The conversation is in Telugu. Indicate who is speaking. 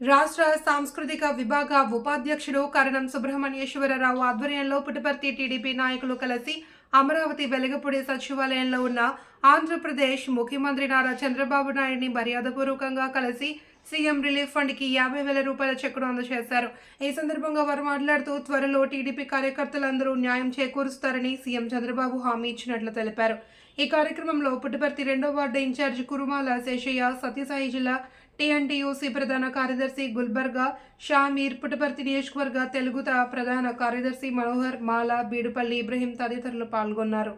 Speaker 1: రాష్ట్ర సాంస్కృతిక విభాగ ఉపాధ్యక్షుడు కరణం సుబ్రహ్మణ్యేశ్వరరావు ఆధ్వర్యంలో పుట్టపర్తి టీడీపీ నాయకులు కలిసి అమరావతి వెలగపూడి సచివాలయంలో ఉన్న ఆంధ్రప్రదేశ్ ముఖ్యమంత్రి నారా చంద్రబాబు నాయుడిని మర్యాదపూర్వకంగా కలిసి సీఎం రిలీఫ్ ఫండ్కి యాభై వేల రూపాయల చెక్కును అందజేశారు. ఈ సందర్భంగా వారు మాట్లాడుతూ త్వరలో టీడీపీ కార్యకర్తలందరూ న్యాయం చేకూరుస్తారని సీఎం చంద్రబాబు హామీ ఇచ్చినట్లు తెలిపారు. ఈ కార్యక్రమంలో పుట్టపర్తి రెండో ward in charge Kurumala Seshaiah Sathya Sai T N T U C ప్రధాన కార్యదర్శి గుల్బర్గా షామీర్ పుట్టపర్తి నియోజకవర్గ తెలుగుత ప్రధాన కార్యదర్శి మనోహర్ మాల బీడుపల్లి ఇబ్రహీం తదితరులు పాల్గొన్నారు.